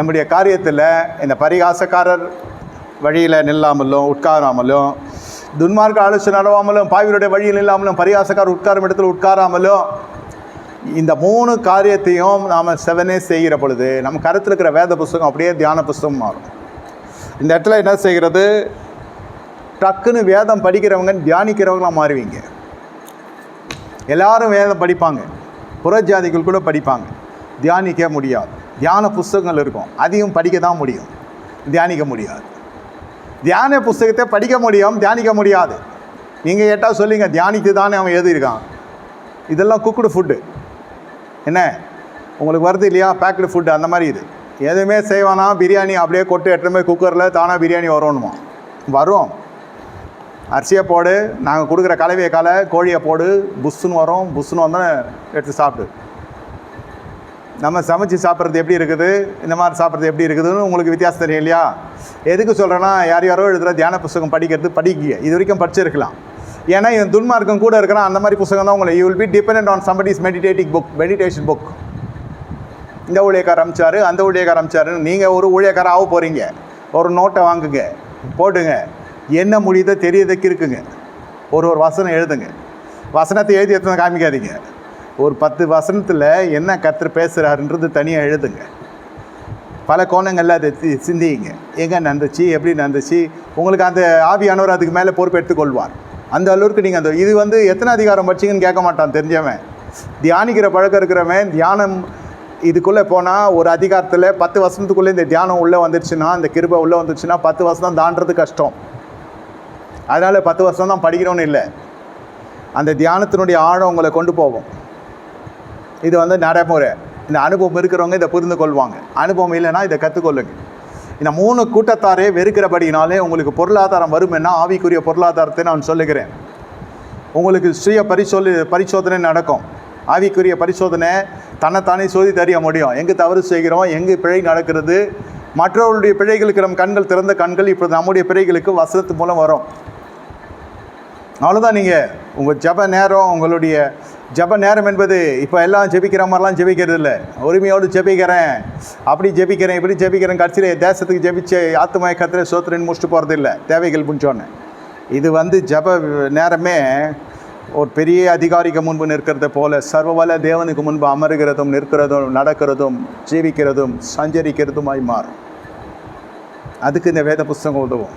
நம்முடைய காரியத்தில் இந்த பரிகாசக்காரர் வழியில் நில்லாமலும் உட்காராமலும் துன்மார்க்க ஆலோசனை நடவாமலும் பாவியருடைய வழியில் இல்லாமலும் பரிகாசக்காரர் உட்காரும் இடத்துல உட்காராமலும் இந்த மூணு காரியத்தையும் நாம் செவனே செய்கிற பொழுது நம்ம கருத்தில் இருக்கிற வேத புஸ்தகம் அப்படியே தியான புஸ்தகம் மாறும். இந்த இடத்துல என்ன செய்கிறது? டக்குன்னு வேதம் படிக்கிறவங்க தியானிக்கிறவங்களாம் மாறுவீங்க. எல்லாரும் வேதம் படிப்பாங்க. புறஜாதிகள் கூட படிப்பாங்க. தியானிக்க முடியாது. தியான புஸ்தகங்கள் இருக்கும். அதையும் படிக்க தான் முடியும். தியானிக்க முடியாது. தியான புஸ்தகத்தை படிக்க முடியும் தியானிக்க முடியாது. நீங்கள் கேட்டால் சொல்லிங்க தியானித்து தானே அவன் எழுதியிருக்கான். இதெல்லாம் குக்குடு ஃபுட்டு என்ன? உங்களுக்கு வருது இல்லையா? பேக்கடு ஃபுட்டு அந்த மாதிரி இது. எதுவுமே செய்வானா? பிரியாணி அப்படியே கொட்டு எட்டுமே போய் குக்கரில் தானாக பிரியாணி வரணுமா வரும். அரிசியை போடு நாங்கள் கொடுக்குற கலவையை கலை கோழியை போடு புஷ்ஷுன்னு வரும். புஷ்ஷுன்னு வந்தால் எடுத்து சாப்பிடு. நம்ம சமைச்சு சாப்பிட்றது எப்படி இருக்குது? இந்த மாதிரி சாப்பிட்றது எப்படி இருக்குதுன்னு உங்களுக்கு வித்தியாசம் தெரியும் இல்லையா? எதுக்கு சொல்கிறேன்னா யார் யாரோ எழுதுகிற தியான புஸ்தகம் படிக்கிறது படிக்க இது வரைக்கும் படிச்சிருக்கலாம். ஏன்னா இவன் துன்மார்க்கம் கூட இருக்கிறான் அந்த மாதிரி புஸ்தகம் தான் உங்களை you will be depend on somebody's meditating book meditation book இந்த ஊழியக்கார அமிச்சாரு அந்த ஊழியக்கார அமிச்சாருன்னு நீங்கள் ஒரு ஊழியக்கார ஆக போகிறீங்க ஒரு நோட்டை வாங்குங்க போட்டுங்க. என்ன முடியுதோ தெரியதைக்கு இருக்குங்க. ஒரு ஒரு வசனம் எழுதுங்க. வசனத்தை எழுதி எத்தனை காமிக்காதீங்க. ஒரு பத்து வசனத்தில் என்ன கத்தர் பேசுகிறாருன்றது தனியாக எழுதுங்க. பல கோணங்களில் அதை சி- சிந்தியுங்க. எங்கே நடந்துச்சு? எப்படி நடந்துச்சு? உங்களுக்கு அந்த ஆவியானவர் அதுக்கு மேலே பொறுப்பு எடுத்துக்கொள்வார். அந்த அளவுக்கு நீங்கள் அந்த இது வந்து எத்தனை அதிகாரம் படிச்சிங்கன்னு கேட்க மாட்டான் தெரிஞ்சவன். தியானிக்கிற பழக்கம் இருக்கிறவன் தியானம் இதுக்குள்ளே போனால் ஒரு அதிகாரத்தில் பத்து வருஷத்துக்குள்ளே இந்த தியானம் உள்ளே வந்துருச்சுன்னா இந்த கிருபை உள்ளே வந்துருச்சுன்னா பத்து வருஷம் தாண்டது கஷ்டம். அதனால் பத்து வருஷம் தான் படிக்கணும்னு இல்லை. அந்த தியானத்தினுடைய ஆழம் உங்களை கொண்டு போவோம் இது வந்து நடைமுறை இந்த அனுபவம் இருக்கிறவங்க இதை புரிந்து கொள்வாங்க. அனுபவம் இல்லைன்னா இதை கற்றுக்கொள்ளுங்க இந்த மூணு கூட்டத்தாரே வெறுக்கிறபடினாலே உங்களுக்கு பொருளாதாரம் வருமென்னா ஆவிக்குரிய பொருளாதாரத்தை நான் சொல்லுகிறேன். உங்களுக்கு சுய பரிசோலி பரிசோதனை நடக்கும். ஆவிக்குரிய பரிசோதனை தன்னைத்தானே சோதி தெரிய முடியும். எங்கே தவறு செய்கிறோம் எங்கே பிழை நடக்கிறது மற்றவர்களுடைய பிழைகளுக்கு நம் கண்கள் திறந்த கண்கள் இப்போ நம்முடைய பிழைகளுக்கு வசனத்து மூலம் வரும். அவ்வளோதான் நீங்கள் உங்கள் ஜப நேரம் உங்களுடைய ஜப நேரம் என்பது இப்போ எல்லாம் ஜெபிக்கிற மாதிரிலாம் ஜெபிக்கிறது இல்லை உரிமையோடு ஜெபிக்கிறேன். அப்படி ஜெபிக்கிறேன் இப்படி ஜெபிக்கிறேன். கடைசியில் தேசத்துக்கு ஜெபிச்சு ஆத்துமய கத்திர சோத்திரன்னு முடிச்சுட்டு போகிறது இல்லை தேவைகள் முடிஞ்சோன்னு இது வந்து ஜப நேரமே ஒரு பெரிய அதிகாரிக்கு முன்பு நிற்கிறத போல சர்வவல தேவனுக்கு முன்பு அமருகிறதும் நிற்கிறதும் நடக்கிறதும் ஜீவிக்கிறதும் சஞ்சரிக்கிறதுமாய் மாறும். அதுக்கு இந்த வேத புஸ்தகம் உதவும்.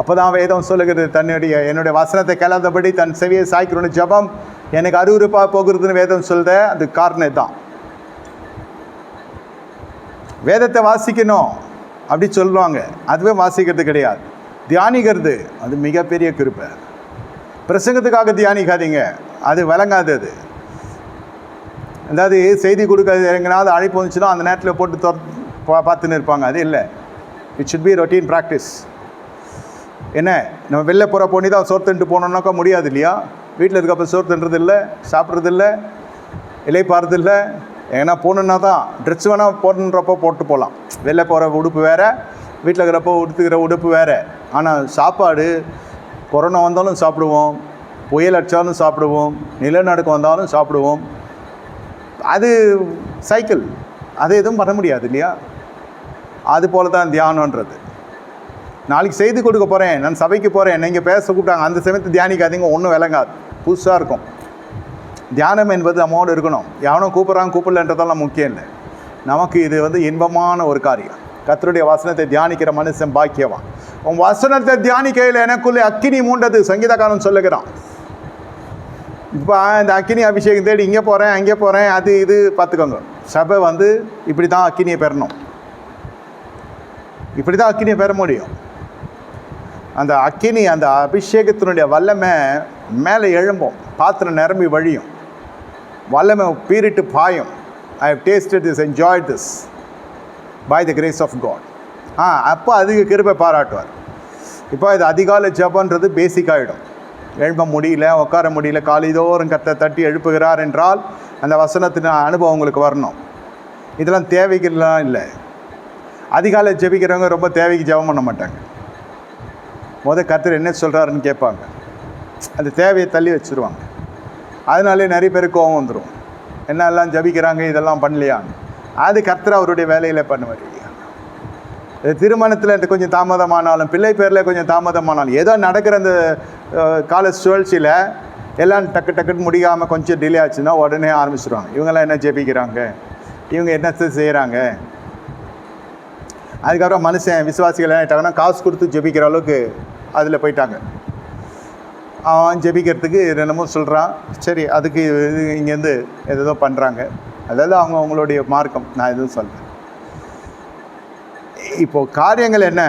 அப்போ தான் வேதம் சொல்லுகிறது தன்னுடைய என்னுடைய வசனத்தை கிளந்தபடி தன் செவியை சாய்க்கிறோன்னு ஜபம் எனக்கு அருவருப்பாக போகிறதுன்னு வேதம் சொல்கிற அது காரணம் தான் வேதத்தை வாசிக்கணும் அப்படி சொல்லுவாங்க. அதுவே வாசிக்கிறது கிடையாது. தியானிக்கிறது அது மிகப்பெரிய கிருப்பை பிரசங்கத்துக்காக தியானிக்காதீங்க. அது விளங்காது அது. அதாவது செய்தி கொடுக்காது எங்கேனாவது அழைப்பு வந்துச்சுன்னா அந்த நேரத்தில் போட்டு தொ பா- பார்த்துன்னு இருப்பாங்க. அது இல்லை. It should be routine practice என்ன? நம்ம வெளில போகிற போனி தான் சோர்த்துன்ட்டு போனோம்னாக்கா முடியாது இல்லையா? வீட்டில் இருக்கப்போ சோறு தின்றதில்லை சாப்பிட்றதில்ல இலை பாடுறதில்லை இல்லை எங்கன்னா போகணுன்னா தான் ட்ரெஸ் வேணால் போடணுன்றப்போ போட்டு போகலாம். வெளில போகிற உடுப்பு வேறு வீட்டில் இருக்கிறப்போ உடுத்துக்கிற உடுப்பு வேறு. ஆனால் சாப்பாடு கொரோனா வந்தாலும் சாப்பிடுவோம் புயல் அடித்தாலும் சாப்பிடுவோம் நிலநடுக்கம் வந்தாலும் சாப்பிடுவோம். அது சைக்கிள் அது எதுவும் பண்ண முடியாது இல்லையா? அது போல தான் தியானன்றது நாளைக்கு செய்து கொடுக்க போகிறேன் நான் சபைக்கு போகிறேன் நீங்கள் பேச கூப்பிட்டாங்க அந்த சமயத்து தியானிக்காதீங்க ஒன்றும் விளங்காது. புதுசாக இருக்கும். தியானம் என்பது நம்மோடு இருக்கணும். எவனும் கூப்பிட்றாங்க கூப்பிடலன்றதெல்லாம் முக்கியம் இல்லை. நமக்கு இது வந்து இன்பமான ஒரு காரியம். கத்தருடைய வசனத்தை தியானிக்கிற மனுஷன் பாக்கியவான். உன் வசனத்தை தியானிக்கையில் எனக்குள்ளே அக்கினி மூண்டது சங்கீதக்காரன் சொல்லுகிறான். இப்போ இந்த அக்கினி அபிஷேகம் தேடி இங்கே போகிறேன் அங்கே போகிறேன் அது இது பார்த்துக்கோங்க. சபை வந்து இப்படி தான் அக்கினியை பெறணும். இப்படி தான் அக்கினியை பெற முடியும். அந்த அக்கினி அந்த அபிஷேகத்தினுடைய வல்லமை மேலே எழும்பும். பாத்திரம் நிரம்பி வழியும். வல்லமை பீரிட்டு பாயும். I have tasted this enjoy this by the grace of God ஆ அப்போ அதிக கிருப்பை பாராட்டுவார். இப்போ இது அதிகாலை ஜபன்றது பேசிக் ஆகிடும் எழும்ப முடியல உட்கார முடியல காலைதோறும் கத்த தட்டி எழுப்புகிறார் என்றால் அந்த வசனத்தின் அனுபவம் உங்களுக்கு வரணும். இதெல்லாம் தேவைகள்லாம் இல்லை. அதிகாலை ஜெபிக்கிறவங்க ரொம்ப தேவைக்கு ஜெபம் பண்ண மாட்டாங்க. மொதல் கர்த்தர் என்ன சொல்கிறாருன்னு கேட்பாங்க. அந்த தேவையை தள்ளி வச்சுருவாங்க. அதனாலே நிறைய பேருக்கு கோவம் வந்துடும் என்னெல்லாம் ஜபிக்கிறாங்க இதெல்லாம் பண்ணலையான்னு. அது கர்த்தர் அவருடைய வேலையில் பண்ணுவார் இல்லையா? திருமணத்தில் கொஞ்சம் தாமதமானாலும் பிள்ளை பேரில் கொஞ்சம் தாமதமானாலும் ஏதோ நடக்கிற அந்த கால சுழற்சியில் எல்லாம் டக்கு டக்குன்னு முடியாமல் கொஞ்சம் டிலே ஆச்சுன்னா உடனே ஆரம்பிச்சிடுவாங்க இவங்கெல்லாம் என்ன ஜெபிக்கிறாங்க? இவங்க என்னத்தை செய்கிறாங்க அதுக்கப்புறம் மனுஷன் விசுவாசிகள் என்ன காசு கொடுத்து ஜெபிக்கிற அளவுக்கு அதில் போயிட்டாங்க. அவன் ஜெபிக்கிறதுக்கு என்னமோ சொல்கிறான் சரி அதுக்கு இது இங்கேருந்து எதோ பண்ணுறாங்க அதாவது அவங்க அவங்களுடைய மார்க்கம். நான் எதுவும் சொல்கிறேன் இப்போது காரியங்கள் என்ன?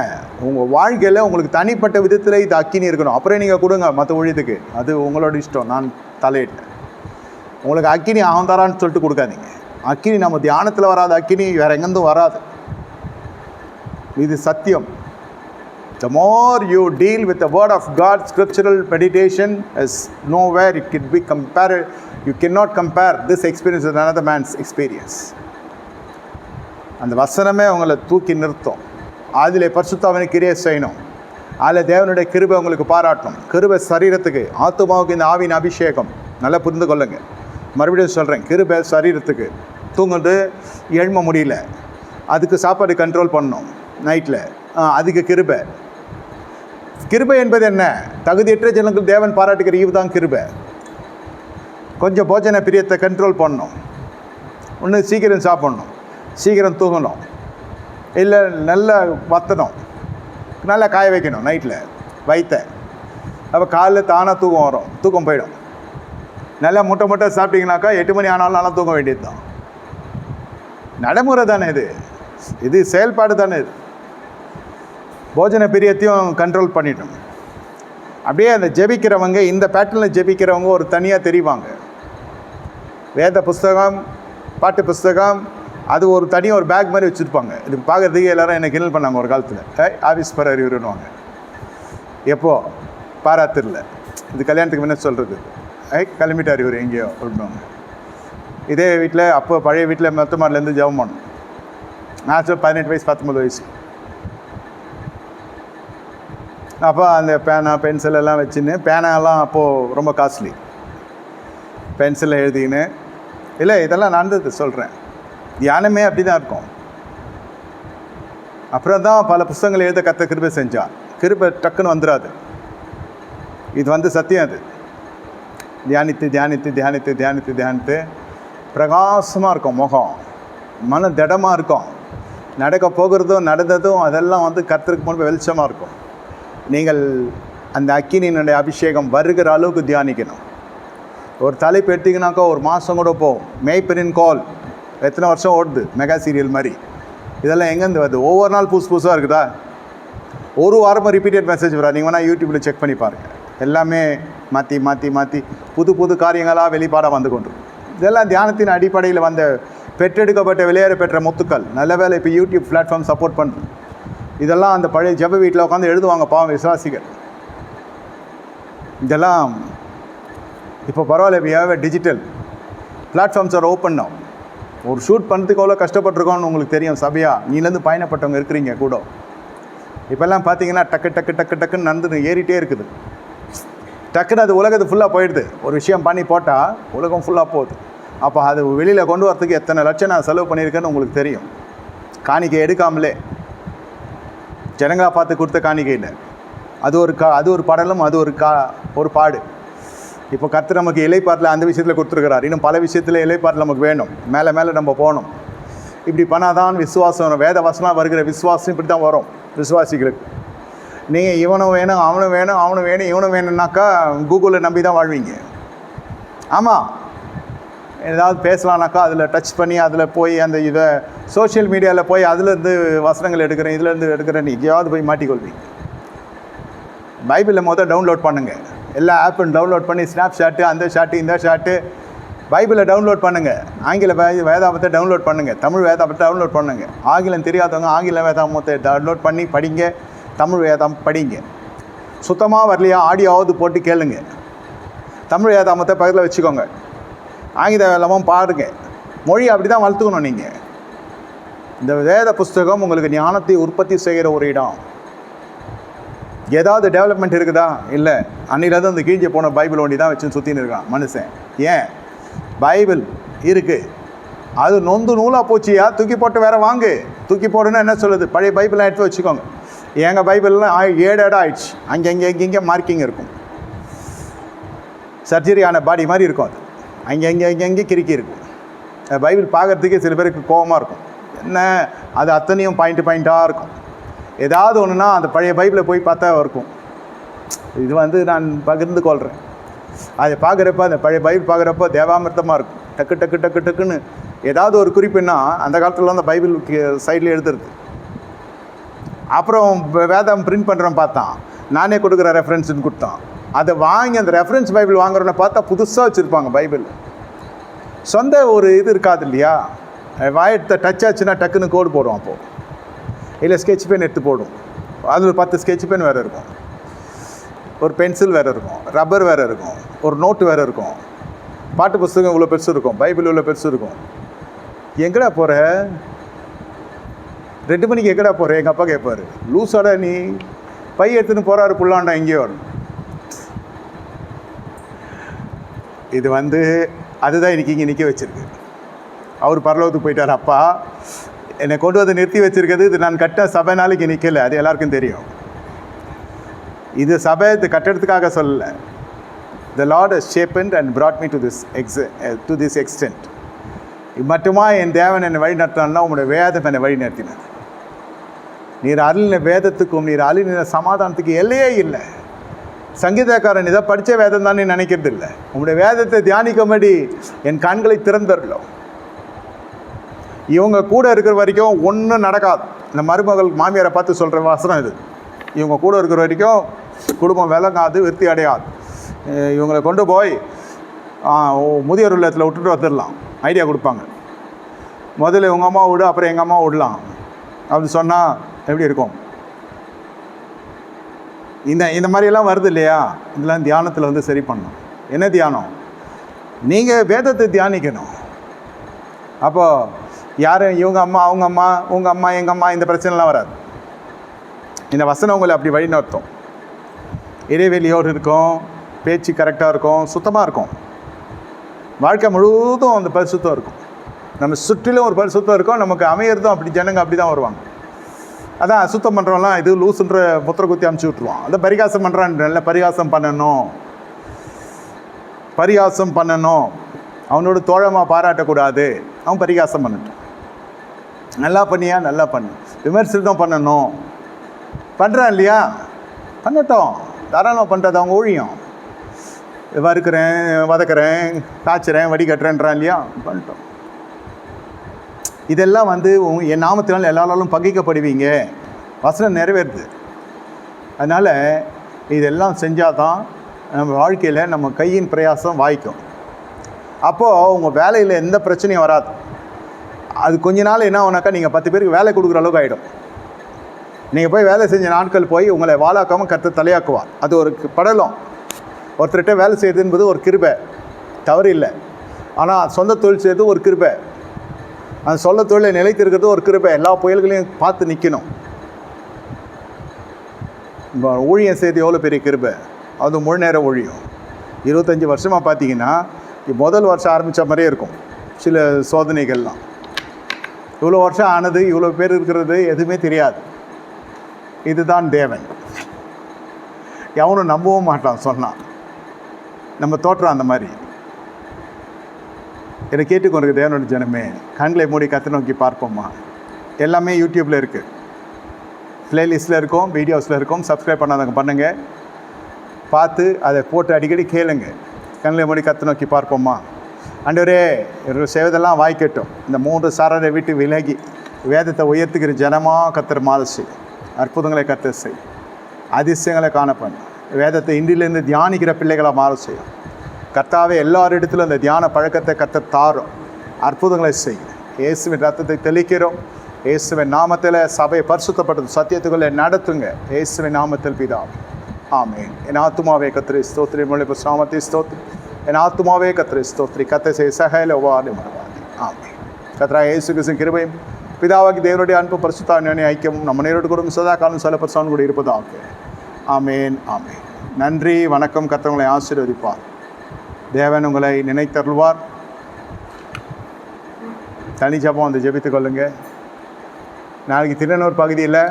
உங்கள் வாழ்க்கையில் உங்களுக்கு தனிப்பட்ட விதத்தில் இது அக்கினி இருக்கணும். அப்புறம் நீங்கள் கொடுங்க மற்ற ஊழியத்துக்கு. அது உங்களோட இஷ்டம். நான் தலையிட்டேன். உங்களுக்கு அக்கினி அவன் தரான்னு சொல்லிட்டு கொடுக்காதீங்க. அக்கினி நம்ம தியானத்தில் வராத அக்கினி வேறு எங்கேருந்தும் வராது. இது சத்தியம். The more you deal with the word of God, scriptural meditation is nowhere it can be compared. You cannot compare this experience with another man's experience. அந்த வசனமே உங்களை தூக்கி நிறுத்தும். அதில் பரிசுத்தாவினை கிரியை செய்யணும். அதில் தேவனுடைய கிருபை உங்களுக்கு பாராட்டணும் கிருபை சரீரத்துக்கு ஆத்மாவுக்கு இந்த ஆவின் அபிஷேகம். நல்லா புரிந்து கொள்ளுங்க. மறுபடியும் சொல்கிறேன் கிருபை சரீரத்துக்கு. தூங்குறது எழும முடியல. அதுக்கு சாப்பாடு கண்ட்ரோல் பண்ணணும். நைட்டில் அதுக்கு கிருபை. கிருபை என்பது என்ன? தகுதியற்ற ஜனங்கள் தேவன் பாராட்டுகிற ஈவு தான் கிருபை. கொஞ்சம் போஜன பிரியத்தை கண்ட்ரோல் பண்ணணும் ஒன்று சீக்கிரம் சாப்பிடணும். சீக்கிரம் தூங்கணும். இல்லை நல்லா வத்தணும். நல்லா காய வைக்கணும் நைட்டில் வைத்த அப்போ காலைல தானாக தூக்கம் வரும். தூக்கம் போயிடும். நல்லா முட்டை முட்டை சாப்பிட்டீங்கனாக்கா எட்டு மணி ஆனாலும் நல்லா தூங்க வேண்டியது தான் நடைமுறை தானே இது. இது செயல்பாடு தானே இது. போஜன பிரியத்தையும் கண்ட்ரோல் பண்ணிட்டோம். அப்படியே அந்த ஜெபிக்கிறவங்க இந்த பேட்டர்னில் ஜெபிக்கிறவங்க ஒரு தனியாக தெரிவாங்க. வேத புஸ்தகம் பாட்டு புஸ்தகம் அது ஒரு தனியாக ஒரு பேக் மாதிரி வச்சுருப்பாங்க. இது பார்க்குறதுக்கு எல்லாரும் என்னை கிண்டல் பண்ணாங்க ஒரு காலத்தில். ஏய் ஆஃபீஸ் பர் அறிவுருன்னுவாங்க எப்போ? பாராத்திரில் இது கல்யாணத்துக்கு முன்ன சொல்கிறது ஐ கிளம்பிட்டார் இவர் எங்கேயோ? அப்படின்வாங்க இதே வீட்டில் அப்போ பழைய வீட்டில் மொத்தமாரிலேருந்து ஜெபம் பண்ணோம். நான் சொல் பதினெட்டு வயசு பத்தொம்பது வயசு. அப்போ அந்த பேனா பென்சில் எல்லாம் வச்சுன்னு பேனாலாம் அப்போது ரொம்ப காஸ்ட்லி பென்சிலில் எழுதின்னு இல்லை இதெல்லாம் நடந்தது சொல்கிறேன். தியானமே அப்படி தான் இருக்கும். அப்புறம் தான் பல புஸ்தகங்கள் எழுத கற்று கிருபை செஞ்சான். கிருபை டக்குன்னு வந்துடாது இது வந்து சத்தியம் அது. தியானித்து தியானித்து தியானித்து தியானித்து தியானித்து. பிரகாசமாக இருக்கும் முகம். மன திடமாக இருக்கும். நடக்க போகிறதும் நடந்ததும் அதெல்லாம் வந்து கற்றுக்கு முன்பு வெளிச்சமாக இருக்கும். நீங்கள் அந்த அக்கினியினுடைய அபிஷேகம் வருகிற அளவுக்கு தியானிக்கணும். ஒரு தலைப்பு எடுத்தீங்கன்னாக்கா ஒரு மாதம் கூட போகும். மேய்ப்பரின் கால். எத்தனை வருஷம் ஓடுது? மெகா சீரியல் மாதிரி. இதெல்லாம் எங்கேருந்து வருது? ஒவ்வொரு நாள் புதுசு புதுசாக இருக்குதா? ஒரு வாரமாக ரிப்பீட்டட் மெசேஜ் வரா? நீங்கள் வேணால் யூடியூப்பில் செக் பண்ணி பாருங்கள் எல்லாமே மாற்றி மாற்றி மாற்றி புது புது காரியங்களாக வெளிப்பாடாக வந்து கொண்டு இதெல்லாம் தியானத்தின் அடிப்படையில் வந்த பெற்றெடுக்கப்பட்ட விளையாட பெற்ற முத்துக்கள். நல்ல வேலை இப்போ யூடியூப் பிளாட்ஃபார்ம் சப்போர்ட் பண்ணுது இதெல்லாம் அந்த பழைய ஜெப வீட்டில் உட்காந்து எழுதுவாங்க பாவம் விசுவாசிகள். இதெல்லாம் இப்போ பரவாயில்ல இப்போ ஏவ டிஜிட்டல் பிளாட்ஃபார்ம்ஸ் ஆர் ஓப்பன் ஒரு ஷூட் பண்ணுறதுக்கு எவ்வளோ கஷ்டப்பட்டுருக்கோம்னு உங்களுக்கு தெரியும் சபையா? நீலேருந்து பயணப்பட்டவங்க இருக்கிறீங்க கூட. இப்போல்லாம் பார்த்தீங்கன்னா டக்கு டக்கு டக்கு டக்குன்னு நடந்து ஏறிட்டே இருக்குது. டக்குன்னு அது உலகத்து ஃபுல்லாக போயிடுது. ஒரு விஷயம் பண்ணி போட்டால் உலகம் ஃபுல்லாக போகுது. அப்போ அது வெளியில் கொண்டு வரத்துக்கு எத்தனை லட்சம் நான் செலவு பண்ணியிருக்கேன்னு உங்களுக்கு தெரியும். காணிக்கை எடுக்காமலே. ஜனங்களா பார்த்து கொடுத்த காணிக்கையில் அது ஒரு கா அது ஒரு படலும் அது ஒரு கா ஒரு பாடு. இப்போ கர்த்தர் நமக்கு இலைப்பாட்டில் அந்த விஷயத்தில் கொடுத்துருக்கிறார். இன்னும் பல விஷயத்தில் இலைப்பாட்டில் நமக்கு வேணும். மேலே மேலே நம்ம போகணும். இப்படி பண்ணாதான் விசுவாசம் வரும். வேத வசனம் வருகிற விசுவாசம் இப்படி தான் வரும். விசுவாசிகளுக்கு. நீங்கள் இவனும் வேணும் அவனும் வேணும் அவனும் வேணும் இவனும் வேணும்னாக்கா கூகுளில் நம்பி தான் வாழ்வீங்க. ஆமாம். ஏதாவது பேசலானாக்கா அதில் டச் பண்ணி அதில் போய் அந்த இதை சோஷியல் மீடியாவில் போய் அதுலேருந்து வசனங்கள் எடுக்கிறேன் இதுலேருந்து எடுக்கிறேன் எங்கேயாவது போய் மாட்டிக்கொள்வீங்க. பைபிளை மொதல் டவுன்லோட் பண்ணுங்கள் எல்லா ஆப்பும் டவுன்லோட் பண்ணி ஸ்னாப் ஷாட்டு அந்த ஷாட்டு இந்த ஷாட்டு பைபிளை டவுன்லோட் பண்ணுங்கள் ஆங்கில வேதாபத்தை டவுன்லோட் பண்ணுங்கள் தமிழ் வேதாபத்தை டவுன்லோட் பண்ணுங்கள் ஆங்கிலம் தெரியாதவங்க ஆங்கில வேதாமத்தை டவுன்லோட் பண்ணி படிங்க. தமிழ் வேதாம் படிங்க. சுத்தமாக வரலையா? ஆடியோவாவது போட்டு கேளுங்க. தமிழ் வேதாமத்தை பக்கத்தில் வச்சுக்கோங்க. ஆங்கில வேதாமம் பாருங்க. மொழி அப்படி தான் வளர்த்துக்கணும் நீங்கள் இந்த வேத புஸ்தகம் உங்களுக்கு ஞானத்தை உற்பத்தி செய்கிற ஒரு இடம். ஏதாவது டெவலப்மெண்ட் இருக்குதா? இல்லை. அன்னிலேருந்து அந்த கீழ்ச்சி போன பைபிள் ஒண்டி தான் வச்சு சுற்றின்னு இருக்கான் மனுஷன். ஏன்? பைபிள் இருக்குது அது நொந்து நூலாக போச்சியா? தூக்கி போட்டு வேற வாங்கு. தூக்கி போடுன்னா என்ன சொல்லுது? பழைய பைபிளை எடுத்து வச்சுக்கோங்க. எங்கள் பைபிள்லாம் ஏடு ஏழு இடம் ஆயிடுச்சு. அங்கே அங்கே இங்கே இங்கே மார்க்கிங் இருக்கும். சர்ஜரி ஆன பாடி மாதிரி இருக்கும் அது. அங்கே அங்கங்கே அங்கே கிறுக்கி இருக்கும் பைபிள் பார்க்குறதுக்கே சில பேருக்கு கோபமாக இருக்கும். என்ன? அது அத்தனையும் பாயிண்ட் பாயிண்ட்டாக இருக்கும். ஏதாவது ஒன்றுனா அந்த பழைய பைபிளை போய் பார்த்தா இருக்கும். இது வந்து நான் பகிர்ந்து கொள்கிறேன் அதை பார்க்குறப்ப அந்த பழைய பைபிள் பார்க்குறப்ப தேவாமிர்தமாக இருக்கும். டக்கு டக்கு டக்கு டக்குன்னு ஏதாவது ஒரு குறிப்புன்னா அந்த காலத்தில் அந்த பைபிள் சைடில் எழுதுறது அப்புறம் வேதம் பிரிண்ட் பண்ணுறோம் பார்த்தான். நானே கொடுக்குற ரெஃபரன்ஸ்னு கொடுத்தான். அதை வாங்கி அந்த ரெஃபரன்ஸ் பைபிள் வாங்குறோன்னு பார்த்தா புதுசாக வச்சுருப்பாங்க பைபிள். சொந்த ஒரு இது இருக்காது இல்லையா? வாயத்தை டச் ஆச்சுன்னா டக்குன்னு கோடு போடுவோம் அப்போது இல்லை ஸ்கெட்ச் பென் எடுத்து போடும். அது ஒரு பத்து ஸ்கெட்ச் பென் வேறு இருக்கும். ஒரு பென்சில் வேறு இருக்கும். ரப்பர் வேறு இருக்கும். ஒரு நோட்டு வேறு இருக்கும். பாட்டு புஸ்தகம் இவ்வளோ பெருசு இருக்கும். பைபிள் இவ்வளோ பெருசு இருக்கும். எங்கடா போகிற ரெண்டு மணிக்கு எங்கடா போகிற எங்கள் அப்பா கேட்பாரு லூஸாடா நீ. பை எடுத்துன்னு போகிறாரு புள்ளாண்டா எங்கேயோ. இது வந்து அதுதான் இன்னைக்கு இங்கே நிற்க வச்சிருக்கு. அவர் பரலோகத்துக்கு போயிட்டார் அப்பா. என்னை கொண்டு வந்து நிறுத்தி வச்சுருக்கிறது இது நான் கட்ட சபை நாளைக்கு நிற்கலை அது எல்லாருக்கும் தெரியும். இது சபை இது கட்டடத்துக்காக சொல்லலை. The Lord has shaped and brought me to this ex to this extent மட்டுமா என் தேவன் என்னை வழி நடத்தினா உங்களுடைய வேதம் என்னை வழி நடத்தினார் நீர் அருளின வேதத்துக்கும் நீர் அருளின சமாதானத்துக்கு எல்லையே இல்லை. சங்கீதக்காரன் இதை படித்த வேதம் தான் நீ நினைக்கிறது இல்லை உங்களுடைய வேதத்தை தியானிக்கும்படி என் கண்களை திறந்தரலும் இவங்க கூட இருக்கிற வரைக்கும் ஒன்றும் நடக்காது. இந்த மருமகள் மாமியாரை பார்த்து சொல்கிற வசனம் இது. இவங்க கூட இருக்கிற வரைக்கும் குடும்பம் விளங்காது விருத்தி அடையாது. இவங்களை கொண்டு போய் முதியோர் இல்லத்தில் விட்டுட்டு வந்துடலாம். ஐடியா கொடுப்பாங்க. முதல்ல உங்கள் அம்மா விடு அப்புறம் எங்கள் அம்மா விடலாம். அப்படி சொன்னால் எப்படி இருக்கும்? இந்த இந்த மாதிரியெல்லாம் வருது இல்லையா? இதெல்லாம் தியானத்தில் வந்து சரி பண்ணணும். என்ன தியானம்? நீங்கள் வேதத்தை தியானிக்கணும். அப்போ யாரும் இவங்க அம்மா அவங்க அம்மா உங்கள் அம்மா எங்கள் அம்மா இந்த பிரச்சனைலாம் வராது. இந்த வசனம் உங்களை அப்படி வழி நடத்தும் இடைவெளியோடு இருக்கும் பேச்சு கரெக்டாக இருக்கும் சுத்தமாக இருக்கும். வாழ்க்கை முழுவதும் அந்த பரிசுத்தம் இருக்கும். நம்ம சுற்றிலும் ஒரு பரிசுத்தம் இருக்கும் நமக்கு அமையிறதும் அப்படி ஜனங்க அப்படி தான் வருவாங்க. அதான் அசுத்தம் பண்ணுறவங்களாம் இது லூசுன்ற முத்திர குத்தி அமுச்சு விட்ருவான் அதை பரிகாசம் பண்ணுறான் நல்ல பரிகாசம் பண்ணணும். பரிகாசம் பண்ணணும். அவனோட தோழமாக பாராட்டக்கூடாது. அவன் பரிகாசம் பண்ணிட்டான். நல்லா பண்ணியா? நல்லா பண்ணு. விமர்சனம் பண்ணணும். பண்ணுறான் இல்லையா? பண்ணட்டும். தாராளமாக பண்ணுறது அவங்க ஊழியம். வறுக்கிறேன் வதக்கிறேன் காய்ச்சுறேன் வடிகட்டுறேன்றான் இல்லையா? பண்ணிட்டோம். இதெல்லாம் வந்து என் நாமத்தினால் எல்லாராலும் பகிக்கப்படுவீங்க. வசனம் நிறைவேறுது. அதனால் இதெல்லாம் செஞ்சால் தான் நம்ம வாழ்க்கையில் நம்ம கையின் பிரயாசம் வாய்க்கும். அப்போது உங்கள் வேலையில் எந்த பிரச்சனையும் வராது. அது கொஞ்ச நாள் என்ன ஆகுனாக்கா நீங்கள் பத்து பேருக்கு வேலை கொடுக்குற அளவுக்கு ஆகிடும் நீங்கள் போய் வேலை செஞ்ச நாட்கள் போய் உங்களை வாழாக்காமல் கற்று தலையாக்குவார். அது ஒரு படலம். ஒருத்தர்கிட்ட வேலை செய்யுது என்பது ஒரு கிருபை. தவறு இல்லை. ஆனால் சொந்த தொழில் செய்வது ஒரு கிருபை. அந்த சொல்ல தொழிலை நிலைத்திருக்கிறது ஒரு கிருபை. எல்லா புயல்களையும் பார்த்து நிற்கணும் இப்போ ஊழியம் செய்து எவ்வளோ பெரிய கிருபை? அது முழு நேர ஊழியம். இருபத்தஞ்சி வருஷமாக பார்த்தீங்கன்னா முதல் வருஷம் ஆரம்பித்த மாதிரியே இருக்கும். சில சோதனைகள்லாம். இவ்வளோ வருஷம் ஆனது இவ்வளோ பேர் இருக்கிறது எதுவுமே தெரியாது. இதுதான் தேவன். எவனும் நம்பவும் மாட்டான் சொன்னான். நம்ம தோற்றம் அந்த மாதிரி. என்னை கேட்டுக்கொண்டிருக்க தேவனோட ஜனமே கண்களை மூடி கற்று நோக்கி பார்ப்போமா? எல்லாமே யூடியூப்பில் இருக்குது ப்ளேலிஸ்ட்டில் இருக்கும் வீடியோஸில் இருக்கும். சப்ஸ்கிரைப் பண்ணாதவங்க பண்ணுங்கள் பார்த்து அதை போட்டு அடிக்கடி கேளுங்க. கண்களை மூடி கற்று நோக்கி பார்ப்போமா? அண்டவரே இவர்கள் செய்வதெல்லாம் வாய்க்கட்டும். இந்த மூன்று சாரரை விட்டு விலகி வேதத்தை உயர்த்துக்கிற ஜனமாக கத்துற மாதசி அற்புதங்களை கத்த செய். அதிசயங்களை காணப்படும். வேதத்தை இன்றிலிருந்து தியானிக்கிற பிள்ளைகளாக மாற செய்யும் கர்த்தாவே எல்லாரிடத்திலும் அந்த தியான பழக்கத்தை கத்த தாரும். அற்புதங்களை செய்யும் இயேசுவின் ரத்தத்தை தெளிக்கிறோம். இயேசுவின் நாமத்தில் சபையை பரிசுத்தப்பட்டது சத்தியத்துக்குள்ளே நடத்துங்க. இயேசுவின் நாமத்தில் பிதா. ஆமேன். என் ஆத்துமாவே கத்திரி ஸ்தோத்ரி மொழி சாமத்தி ஸ்தோத்ரி என் ஆத்துமாவே கத்திரி ஸ்தோத்ரி கத்தை செய் சகையில் ஒவ்வாறு மரவாதி ஆமென். கத்ரா இயேசு கிருஷ்ணன் கிருபையும் பிதாவாகி தேவனுடைய அன்பு பரிசுத்தான ஐக்கியமும் நம்ம நேரோடு கூட சதா காலம் சில பரிசான் கூட இருப்பதாக. ஆமேன். ஆமேன். நன்றி வணக்கம். கத்தவங்களை ஆசீர்வதிப்பார். தேவன் உங்களை நினைத்தருள்வார். தனி ஜபம் வந்து ஜெபித்து கொள்ளுங்க. நாளைக்கு திருநூர் பகுதியில்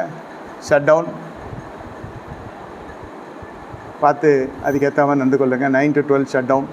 ஷட் டவுன் பார்த்து அதுக்கேற்ற மாதிரி நடந்து கொள்ளுங்க. Nine to twelve shut down